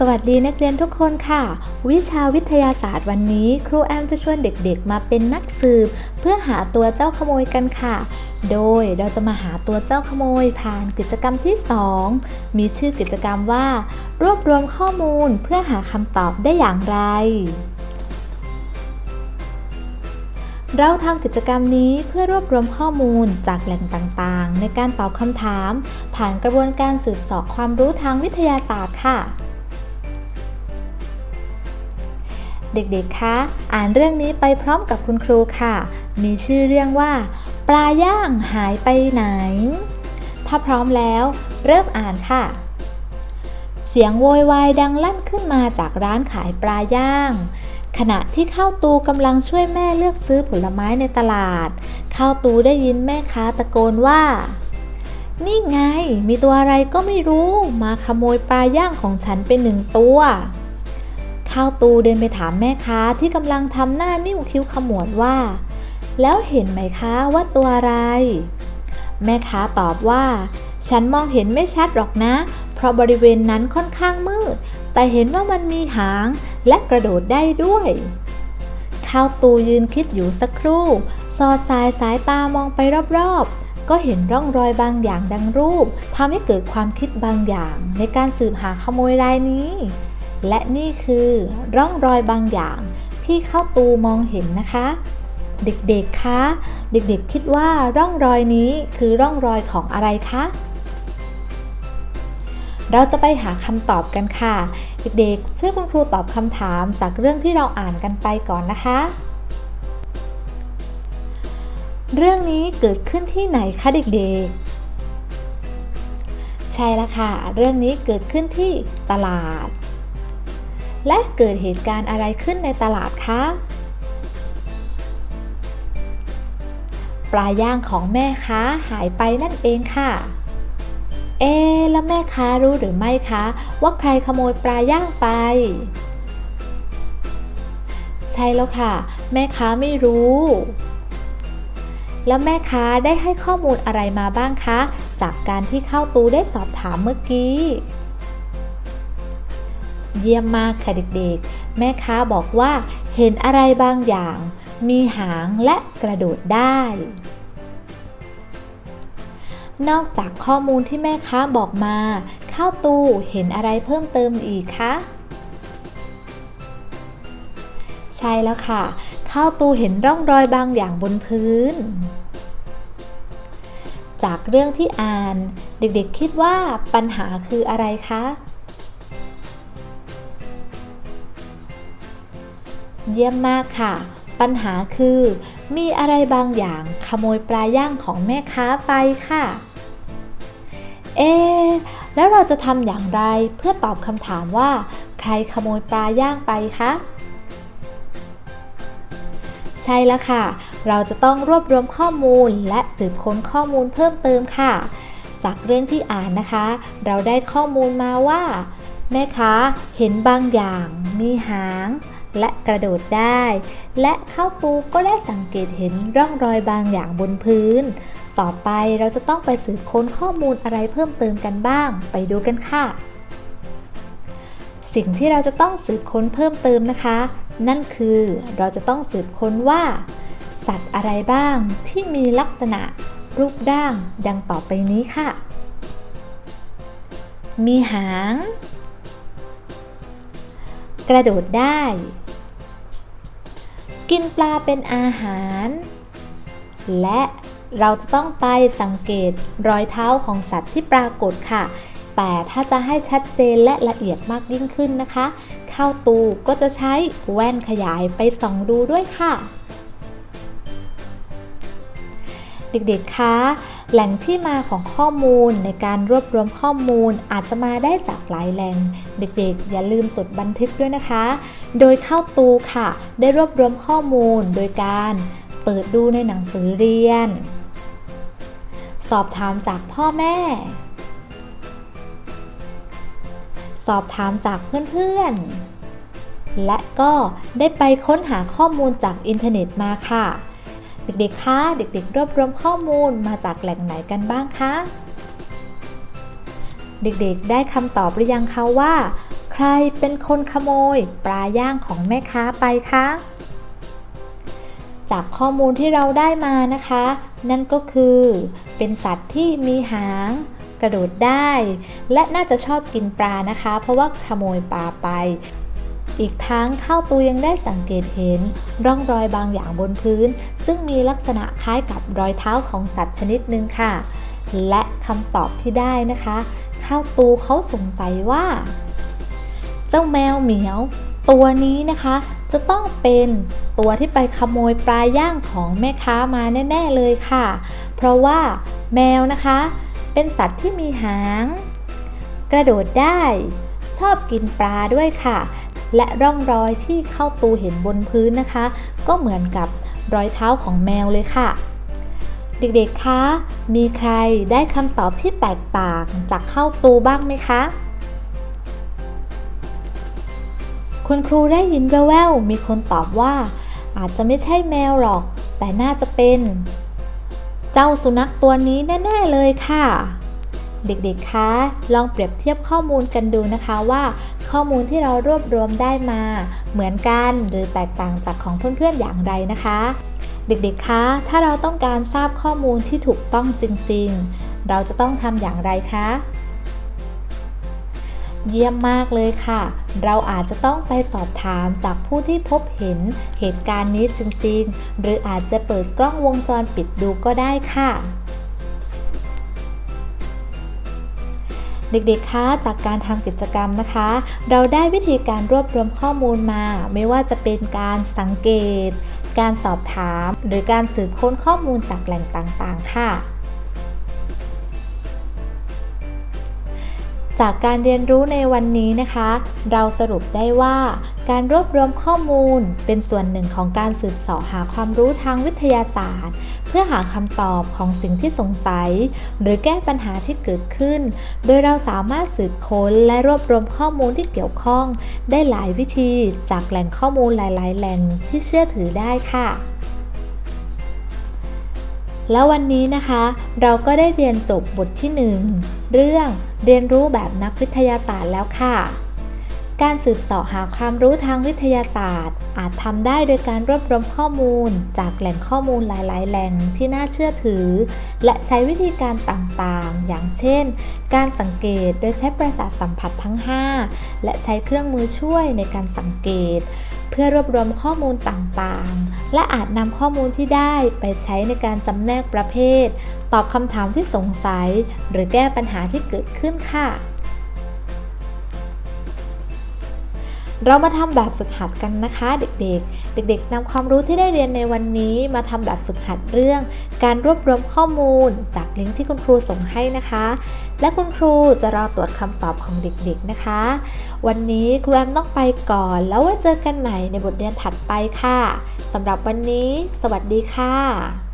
สวัสดีนักเรียนทุกคนค่ะ วิชาวิทยาศาสตร์วันนี้ครูแอมจะชวนเด็กๆ มาเป็นนักสืบ เพื่อหาตัวเจ้าขโมยกันค่ะ โดยเราจะมาหาตัวเจ้าขโมยผ่านกิจกรรมที่ 2 มีชื่อกิจกรรมว่า รวบรวมข้อมูลเพื่อหาคำตอบได้อย่างไร เราทำกิจกรรมนี้เพื่อรวบรวมข้อมูลจากแหล่งต่างๆ ในการตอบคำถาม ผ่านกระบวนการสืบเสอบความรู้ทางวิทยาศาสตร์ค่ะ เด็กๆ คะ อ่านเรื่องนี้ไปพร้อมกับคุณครูค่ะ มีชื่อเรื่องว่า ปลาย่างหายไปไหน ถ้าพร้อมแล้ว เริ่มอ่านค่ะ เสียงโวยวายดังลั่นขึ้นมาจากร้านขายปลาย่าง ขณะที่ข้าวตูกำลังช่วยแม่เลือกซื้อผลไม้ในตลาด ข้าวตูได้ยินแม่ค้าตะโกนว่า นี่ไง มีตัวอะไรก็ไม่รู้ มาขโมยปลาย่างของฉันเป็นหนึ่งตัว ข้าวตูเดินไปถามแม่ค้าที่กำลังทำหน้านิ้วคิ้วขมวดว่า แล้วเห็นไหมคะว่าตัวอะไร แม่ค้าตอบว่า ฉันมองเห็นไม่ชัดหรอกนะ เพราะบริเวณนั้นค่อนข้างมืด แต่เห็นว่ามันมีหางและกระโดดได้ด้วย ข้าวตูยืนคิดอยู่สักครู่ สอดสายสายตามองไปรอบๆก็เห็นร่องรอยบางอย่างดังรูปทำให้เกิดความคิดบางอย่างในการสืบหาขโมยรายนี้ และนี่คือร่องรอยบางอย่างที่เข้าตูมองเห็นนะคะ เด็กๆ คะ เด็กๆ คิดว่าร่องรอยนี้คือร่องรอยของอะไรคะ เราจะไปหาคำตอบกันค่ะ เด็กๆ ช่วยคุณครูตอบคำถามจากเรื่องที่เราอ่านกันไปก่อนนะคะ เรื่องนี้เกิดขึ้นที่ไหนคะเด็กๆใช่แล้วค่ะ เรื่องนี้เกิดขึ้นที่ตลาด และเกิดเหตุการณ์อะไรขึ้นในตลาดคะปลาย่างของแม่ค้าหายไปนั่นเองค่ะ เอ๊ะแล้วแม่ค้ารู้หรือไม่คะ ว่าใครขโมยปลาย่างไป ใช่แล้วค่ะ แม่ค้าไม่รู้ แล้วแม่ค้าได้ให้ข้อมูลอะไรมาบ้างคะ จากการที่เข้าตูได้สอบถามเมื่อกี้ เยี่ยมมากค่ะเด็กๆ แม่ค้าบอกว่าเห็นอะไรบางอย่าง มีหางและกระโดดได้ นอกจากข้อมูลที่แม่ค้าบอกมา ข้าวตูเห็นอะไรเพิ่มเติมอีกคะใช่แล้วค่ะ ข้าวตูเห็นร่องรอยบางอย่างบนพื้น จากเรื่องที่อ่าน เด็กๆคิดว่าปัญหาคืออะไรคะ เยี่ยมมากค่ะ ปัญหาคือ มีอะไรบางอย่างขโมยปลาย่างของแม่ค้าไปค่ะ เอ๊ะแล้วเราจะทำอย่างไรเพื่อตอบคำถามว่า ใครขโมยปลาย่างไปคะใช่แล้วค่ะ เราจะต้องรวบรวมข้อมูลและสืบค้นข้อมูลเพิ่มเติมค่ะ จากเรื่องที่อ่านนะคะ เราได้ข้อมูลมาว่า แม่ค้าเห็นบางอย่าง มีหาง และกระโดดได้ และข้าวตูก็ได้สังเกตเห็นร่องรอยบางอย่างบนพื้น ต่อไปเราจะต้องไปสืบค้นข้อมูลอะไรเพิ่มเติมกันบ้าง ไปดูกันค่ะ สิ่งที่เราจะต้องสืบค้นเพิ่มเติมนะคะ นั่นคือเราจะต้องสืบค้นว่า สัตว์อะไรบ้างที่มีลักษณะรูปร่างดังต่อไปนี้ค่ะ มีหาง กระโดดได้ กินปลาเป็นอาหาร และเราจะต้องไปสังเกตรอยเท้าของสัตว์ที่ปรากฏค่ะ แต่ถ้าจะให้ชัดเจนและละเอียดมากยิ่งขึ้นนะคะ เข้าตูก็จะใช้แว่นขยายไปส่องดูด้วยค่ะ เด็กๆ คะแหล่งที่มาของข้อมูลในการรวบรวมข้อมูลอาจจะมาได้จากหลายแหล่ง เด็กๆ อย่าลืมจดบันทึกด้วยนะคะ โดยเข้าตูค่ะ ได้รวบรวมข้อมูลโดยการเปิดดูในหนังสือเรียน สอบถามจากพ่อแม่ สอบถามจากเพื่อนๆ และก็ได้ไปค้นหาข้อมูลจากอินเทอร์เน็ตมาค่ะ เด็กๆ คะเด็กๆ รวบรวมข้อมูลมาจากแหล่งไหนกันบ้างคะ เด็กๆ ได้คำตอบหรือยังคะว่า ใครเป็นคนขโมยปลาย่างของแม่ค้าไปคะ จากข้อมูลที่เราได้มานะคะ นั่นก็คือ เป็นสัตว์ที่มีหาง กระโดดได้ และน่าจะชอบกินปลานะคะ เพราะว่าขโมยปลาไป อีกทั้งข้าวตูยังได้สังเกตเห็น ร่องรอยบางอย่างบนพื้น ซึ่งมีลักษณะคล้ายกับรอยเท้าของสัตว์ชนิดหนึ่งค่ะ และคำตอบที่ได้นะคะ ข้าวตูเขาสงสัยว่า เจ้าแมวเหมียว ตัวนี้นะคะ จะต้องเป็นตัวที่ไปขโมยปลาย่างของแม่ค้ามาแน่ ๆเลยค่ะ เพราะว่าแมวนะคะ เป็นสัตว์ที่มีหาง กระโดดได้ ชอบกินปลาด้วยค่ะ และร่องรอยที่เข้าตูเห็นบนพื้นนะคะ ก็เหมือนกับรอยเท้าของแมวเลยค่ะเด็กๆ คะ มีใครได้คำตอบที่แตกต่างจากเข้าตูบ้างไหมคะ คุณครูได้ยินแว่วๆมีคนตอบว่า อาจจะไม่ใช่แมวหรอก แต่น่าจะเป็น เจ้าสุนัขตัวนี้แน่ๆเลยค่ะ เด็กๆ คะ ลองเปรียบเทียบข้อมูลกันดูนะคะว่า ข้อมูลที่เรารวบรวมได้มา เหมือนกันหรือแตกต่างจากของเพื่อนๆอย่างไรนะคะ เด็กๆ คะ ถ้าเราต้องการทราบข้อมูลที่ถูกต้องจริงๆ เราจะต้องทำอย่างไรคะ เยี่ยมมากเลยค่ะ เราอาจจะต้องไปสอบถามจากผู้ที่พบเห็นเหตุการณ์นี้จริงๆ หรืออาจจะเปิดกล้องวงจรปิดดูก็ได้ค่ะเด็กๆ คะ จากการทำกิจกรรมนะคะ เราได้วิธีการรวบรวมข้อมูลมา ไม่ว่าจะเป็นการสังเกต การสอบถาม หรือการสืบค้นข้อมูลจากแหล่งต่างๆ ค่ะ จากการเรียนรู้ในวันนี้นะคะ เราสรุปได้ว่าการรวบรวมข้อมูลเป็นส่วนหนึ่งของการสืบเสาะหาความรู้ทางวิทยาศาสตร์ เพื่อหาคำตอบของสิ่งที่สงสัย หรือแก้ปัญหาที่เกิดขึ้น โดยเราสามารถสืบค้นและรวบรวมข้อมูลที่เกี่ยวข้อง ได้หลายวิธีจากแหล่งข้อมูลหลาย ๆ แหล่งที่เชื่อถือได้ค่ะ แล้ววันนี้นะคะ เราก็ได้เรียนจบบทที่ 1 เรื่องเรียนรู้แบบนักวิทยาศาสตร์แล้วค่ะ การสืบเสาะหาความรู้ทางวิทยาศาสตร์ อาจทำได้โดยการรวบรวมข้อมูล จากแหล่งข้อมูลหลาย ๆ แหล่งที่น่าเชื่อถือ และใช้วิธีการต่าง ๆ อย่างเช่น การสังเกตโดยใช้ประสาทสัมผัสทั้ง 5 และใช้เครื่องมือช่วยในการสังเกต เพื่อรวบรวมข้อมูลต่าง ๆ และอาจนำข้อมูลที่ได้ไปใช้ในการจำแนกประเภท ตอบคำถามที่สงสัย หรือแก้ปัญหาที่เกิดขึ้นค่ะ เรามาทำแบบฝึกหัดกันนะคะเด็กๆ เด็กๆนำความรู้ที่ได้เรียนในวันนี้มาทำแบบฝึกหัดเรื่อง การรวบรวมข้อมูลจากลิงก์ที่คุณครูส่งให้นะคะ และคุณครูจะรอตรวจคำตอบของเด็กๆนะคะ วันนี้ครูแอมต้องไปก่อน แล้วไว้เจอกันใหม่ในบทเรียนถัดไปค่ะสำหรับวันนี้ สวัสดีค่ะ